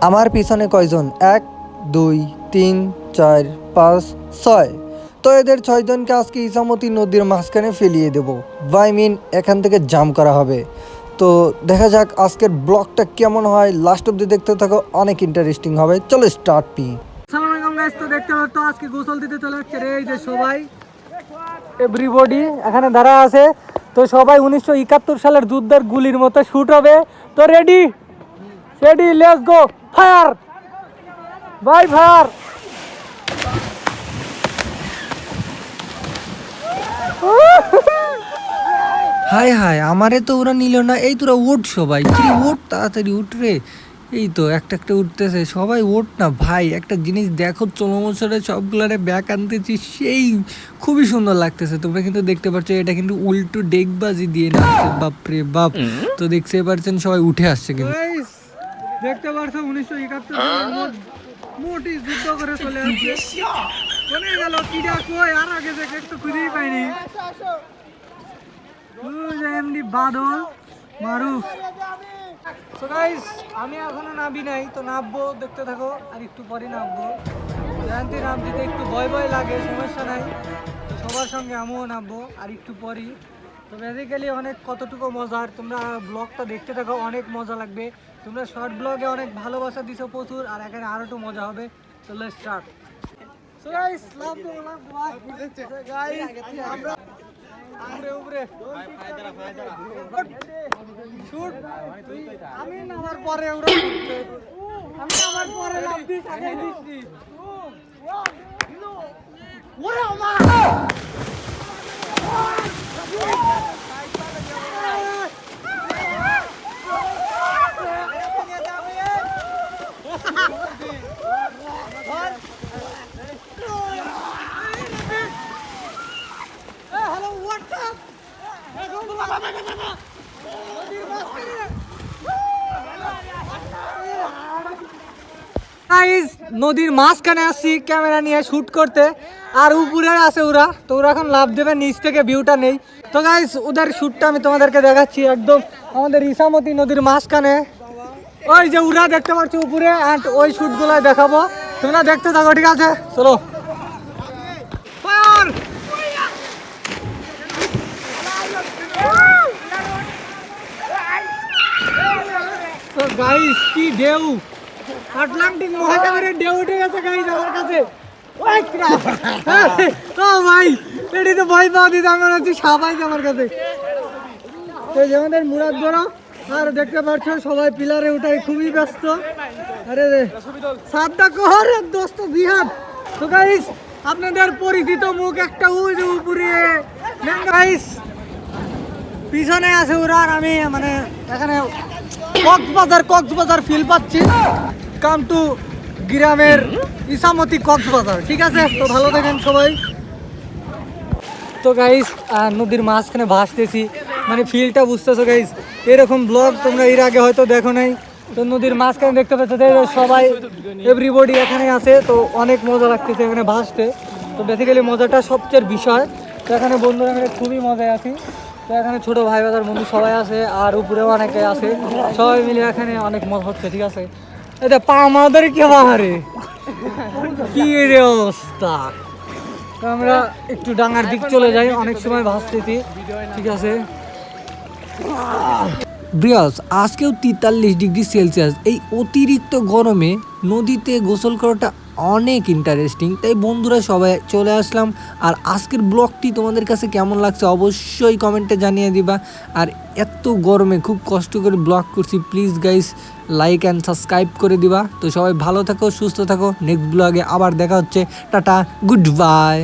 আমার পিছনে কয়জন? এক, দুই, তিন, চার, পাঁচ, ছয়। তো এদের ছয়জনকে আজকে ইসামতি নদীর মাঝখানে ফেলিয়ে দেবো। বাই মিন, এখান থেকে জাম করা হবে। তো দেখা যাক আজকের ব্লগটা কেমন হয়। লাস্ট অব্দি দেখতে থাকো, অনেক ইন্টারেস্টিং হবে। চলো স্টার্ট পি তো সবাই। এখানে দাঁড়া আছে। তো সবাই উনিশশো একাত্তর সালের যুদ্ধের গুলির মতো শুট হবে। তো ready ready let's go fire by fire hi hi আমারে তো ওরা নিল না। এই তোরা উঠ সবাই। কি উঠ তাড়াতাড়ি উঠ রে। এই তো একটা একটা উঠতেছে। সবাই ওঠ না ভাই একটা জিনিস দেখো চলো বছরে সবগুলারে ব্যাক আনতেছি সেই খুবই সুন্দর লাগতেছে। তোমরা কিন্তু দেখতে পাচ্ছ এটা কিন্তু উল্টো ডেকবাজি দিয়ে নাচছে। বাপরে বাপ। তো দেখতে পাচ্ছেন সবাই উঠে আসছে কিন্তু। দেখতে পারছ উনিশশো একাত্তর সালের মোট মোটি যুদ্ধ করে চলে আসছে। চলে গেল কিডা কই? আর আগে যে একটু খুঁজেই পাইনি। এমনি বাদল মারুফ। তো গাইস আমি এখনও নাবি নাই তো নামবো দেখতে থাকো আর একটু পরে নামবো। জানতে নাম দিতে একটু ভয় ভয় লাগে সমস্যা নাই। তো সবার সঙ্গে আমিও নামবো আর একটু পরই। তো বেসিক্যালি অনেক কতটুকু মজার তোমরা ব্লগটা দেখতে থাকো অনেক মজা লাগবে। তোমরা শর্ট ব্লগে অনেক ভালোবাসা দিছো প্রচুর আর এখানে আরও একটু মজা হবে। তো let's start so guys love love guys আমরা উপরে উপরে। শুট আমি নামার পরে ওরা আমি নামার পরে লাভ দিস আগে দিস। ওরে গাইস নদীর মাঝখানে আসছি ক্যামেরা নিয়ে শুট করতে। আর উপরে আছে ওরা, তো ওরা এখন লাভ দেবে, নিচ থেকে ভিউটা নেই। তো গাইস ওদের শুটটা আমি তোমাদেরকে দেখাচ্ছি একদম আমাদের ইসামতি নদীর মাঝখানে। ওই যে ওরা দেখতে পাচ্ছ উপরে অ্যান্ড ওই শুটগুলো দেখাবো। তোমরা দেখতে থাকো, ঠিক আছে? চলো। গাইস কি ঢেউ! আটলান্টিক মহাসাগরের ঢেউ উঠে গেছে গাইস আমার কাছে। ভাই, এটি তো ভয় পাওয়া দিতে আমার হচ্ছে সাবাই আমার কাছে। তো আমাদের মুরাদ বড়, আর দেখতে পাচ্ছ, সবাই পিলারে উঠাই খুবই ব্যস্ত। আরে রে সাতটা কহর দোস্ত বিহাত তো গাইস আপনাদের পরিচিত মুখ একটা যে উপরে। গাইস পিছনে আছে ওরা, আর আমি মানে এখানে কক্সবাজার কক্সবাজার ফিল পাচ্ছি। কাম টু গ্রামের ইসামতি কক্সবাজার। ঠিক আছে? তো ভালো থাকেন সবাই। তো গাইস নদীর মাঝখানে ভাসতেছি। মানে ফিলটা বুঝতেছো গাইস এরকম ব্লগ তোমরা এর আগে হয়তো দেখো নাই। তো নদীর মাঝখানে দেখতে পাচ্ছ সবাই এভরিবডি এখানে আছে। তো অনেক মজা লাগতেছে এখানে ভাসতে। তো বেসিক্যালি মজাটা সবচেয়ে বিষয়। তো এখানে বন্ধুরা মিলে খুবই মজায় আছি। তো এখানে ছোটো ভাই বাজার বন্ধু সবাই আছে, আর উপরেও অনেকে আছে। সবাই মিলে এখানে অনেক মজা হচ্ছে, ঠিক আছে? এটা পা আমাদের কি বাহারে কি রে অবস্থা? আমরা একটু ডাঙার দিক চলে যাই, অনেক সময় ভাসতেছি। ঠিক আছে? ব্রিয়াস আজকেও তেতাল্লিশ ডিগ্রি সেলসিয়াস। এই অতিরিক্ত গরমে নদীতে গোসল করাটা অনেক ইন্টারেস্টিং তাই বন্ধুরা সবাই চলে আসলাম। আর আজকের ব্লগটি তোমাদের কাছে কেমন লাগছে অবশ্যই কমেন্টে জানিয়ে দিবা। আর এত গরমে খুব কষ্ট করে ব্লগ করছি please guys like and subscribe করে দিবা। তো সবাই ভালো থাকো, সুস্থ থাকো। নেক্সট ব্লগে আবার দেখা হচ্ছে। Tata good bye